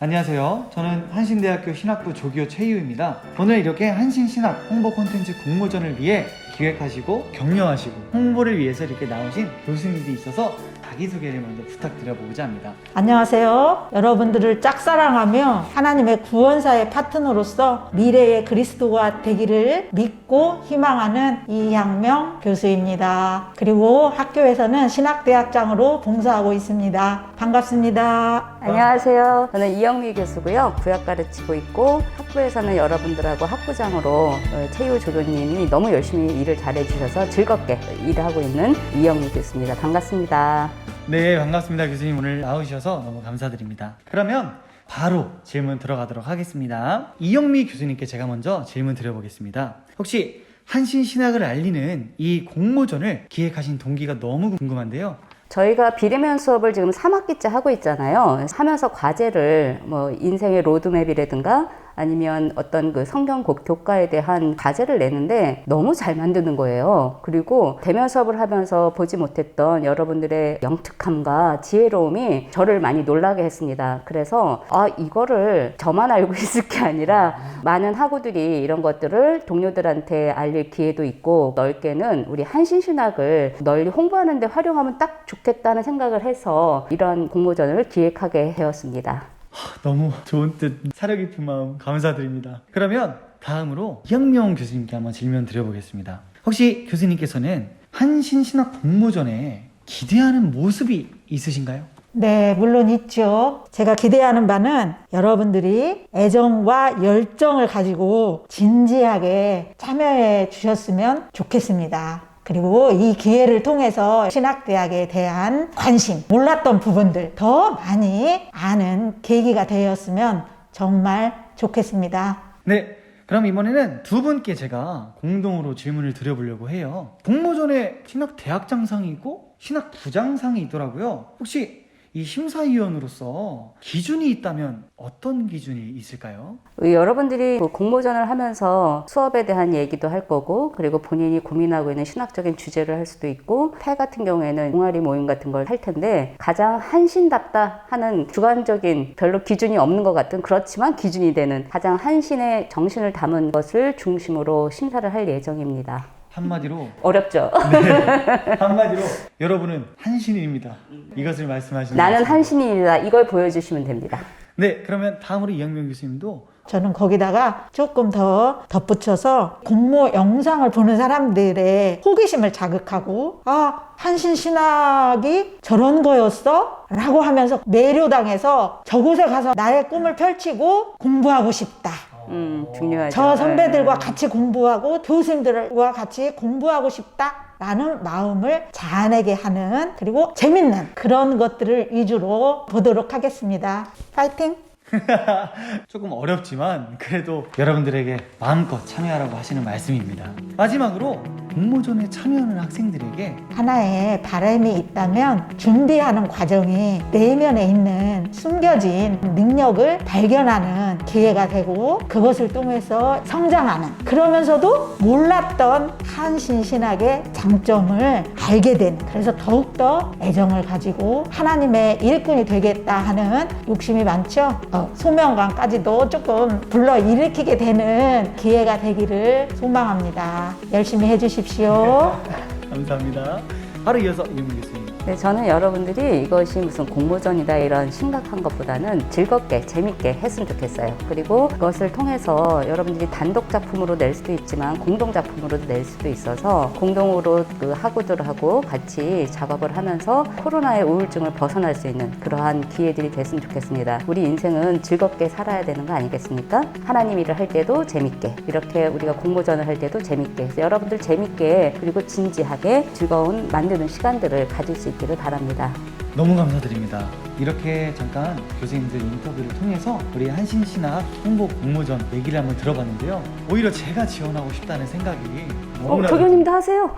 안녕하세요. 저는 한신대학교 신학부 조기호 최희우입니다. 오늘 이렇게 한신신학 홍보 콘텐츠 공모전을 위해 기획하시고 격려하시고 홍보를 위해서 이렇게 나오신 교수님들이 있어서 자기소개를 먼저 부탁드려보고자 합니다. 안녕하세요. 여러분들을 짝사랑하며 하나님의 구원사의 파트너로서 미래의 그리스도가 되기를 믿고 희망하는 이향명 교수입니다. 그리고 학교에서는 신학대학장으로 봉사하고 있습니다. 반갑습니다. 안녕하세요. 저는 이영미 교수고요. 구약 가르치고 있고 학부에서는 여러분들하고 학부장으로 어, 최유 조교님이 너무 열심히 일을 잘해주셔서 즐겁게 일을 하고 있는 이영미 교수입니다. 반갑습니다. 네, 반갑습니다. 교수님 오늘 나오셔서 너무 감사드립니다. 그러면 바로 질문 들어가도록 하겠습니다. 이영미 교수님께 제가 먼저 질문 드려보겠습니다. 혹시 한신 신학을 알리는 이 공모전을 기획하신 동기가 너무 궁금한데요. 저희가 비대면 수업을 지금 3학기째 하고 있잖아요. 하면서 과제를 뭐 인생의 로드맵이라든가 아니면 어떤 그 성경 곡 교과에 대한 과제를 내는데 너무 잘 만드는 거예요. 그리고 대면 수업을 하면서 보지 못했던 여러분들의 영특함과 지혜로움이 저를 많이 놀라게 했습니다. 그래서 아 이거를 저만 알고 있을 게 아니라 많은 학우들이 이런 것들을 동료들한테 알릴 기회도 있고 넓게는 우리 한신신학을 널리 홍보하는 데 활용하면 딱 좋겠다는 생각을 해서 이런 공모전을 기획하게 되었습니다. 너무 좋은 뜻, 사려 깊은 마음 감사드립니다. 그러면 다음으로 이학명 교수님께 한번 질문 드려보겠습니다. 혹시 교수님께서는 한신 신학 공모전에 기대하는 모습이 있으신가요? 네, 물론 있죠. 제가 기대하는 바는 여러분들이 애정과 열정을 가지고 진지하게 참여해 주셨으면 좋겠습니다. 그리고 이 기회를 통해서 신학대학에 대한 관심, 몰랐던 부분들 더 많이 아는 계기가 되었으면 정말 좋겠습니다. 네. 그럼 이번에는 두 분께 제가 공동으로 질문을 드려보려고 해요. 공모전에 신학 대학장상이 있고 신학 부장상이 있더라고요. 혹시 이 심사위원으로서 기준이 있다면 어떤 기준이 있을까요? 여러분들이 그 공모전을 하면서 수업에 대한 얘기도 할 거고 그리고 본인이 고민하고 있는 신학적인 주제를 할 수도 있고 패 같은 경우에는 동아리 모임 같은 걸 할 텐데 가장 한신답다 하는 주관적인 별로 기준이 없는 것 같은 그렇지만 기준이 되는 가장 한신의 정신을 담은 것을 중심으로 심사를 할 예정입니다. 한마디로 어렵죠? 한마디로 여러분은 한신입니다. 이것을 말씀하시는 나는 거죠. 한신이다. 이걸 보여주시면 됩니다. 네, 그러면 다음으로 이영명 교수님도 저는 거기다가 조금 더 덧붙여서 공모 영상을 보는 사람들의 호기심을 자극하고 아 한신 신학이 저런 거였어? 라고 하면서 매료당해서 저곳에 가서 나의 꿈을 펼치고 공부하고 싶다. 음, 중요하죠. 저 선배들과 네. 같이 공부하고 교수님들과 같이 공부하고 싶다. 라는 마음을 자아내게 하는 그리고 재밌는 그런 것들을 위주로 보도록 하겠습니다. 파이팅! 조금 어렵지만 그래도 여러분들에게 마음껏 참여하라고 하시는 말씀입니다. 마지막으로 공모전에 참여하는 학생들에게 하나의 바람이 있다면 준비하는 과정이 내면에 있는 숨겨진 능력을 발견하는 기회가 되고 그것을 통해서 성장하는 그러면서도 몰랐던 한신신학의 장점을 알게 된 그래서 더욱더 애정을 가지고 하나님의 일꾼이 되겠다 하는 욕심이 많죠. 어, 소명감까지도 조금 불러 일으키게 되는 기회가 되기를 소망합니다. 열심히 해주십시오. 감사합니다. 바로 이어서 이영명 교수님. 네, 저는 여러분들이 이것이 무슨 공모전이다 이런 심각한 것보다는 즐겁게 재밌게 했으면 좋겠어요. 그리고 그것을 통해서 여러분들이 단독 작품으로 낼 수도 있지만 공동 작품으로도 낼 수도 있어서 공동으로 그 학우들하고 같이 작업을 하면서 코로나의 우울증을 벗어날 수 있는 그러한 기회들이 됐으면 좋겠습니다. 우리 인생은 즐겁게 살아야 되는 거 아니겠습니까? 하나님 일을 할 때도 재밌게 이렇게 우리가 공모전을 할 때도 재밌게 여러분들 재밌게 그리고 진지하게 즐거운 만 드는 시간들을 가질 수 있기를 바랍니다. 너무 감사드립니다. 이렇게 잠깐 교수님들 인터뷰를 통해서 우리 한신신학 홍보 공모전 얘기를 한번 들어봤는데요. 오히려 제가 지원하고 싶다는 생각이 어, 너무나 조교님도 하세요.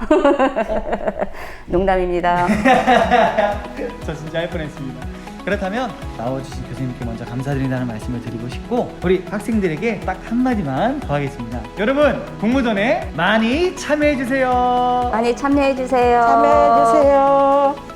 농담입니다. 저 진짜 할 뻔했습니다. 그렇다면 나와주신 교수님께 먼저 감사드린다는 말씀을 드리고 싶고 우리 학생들에게 딱 한마디만 더 하겠습니다. 여러분 공모전에 많이 참여해주세요. 많이 참여해 주세요. 참여해주세요.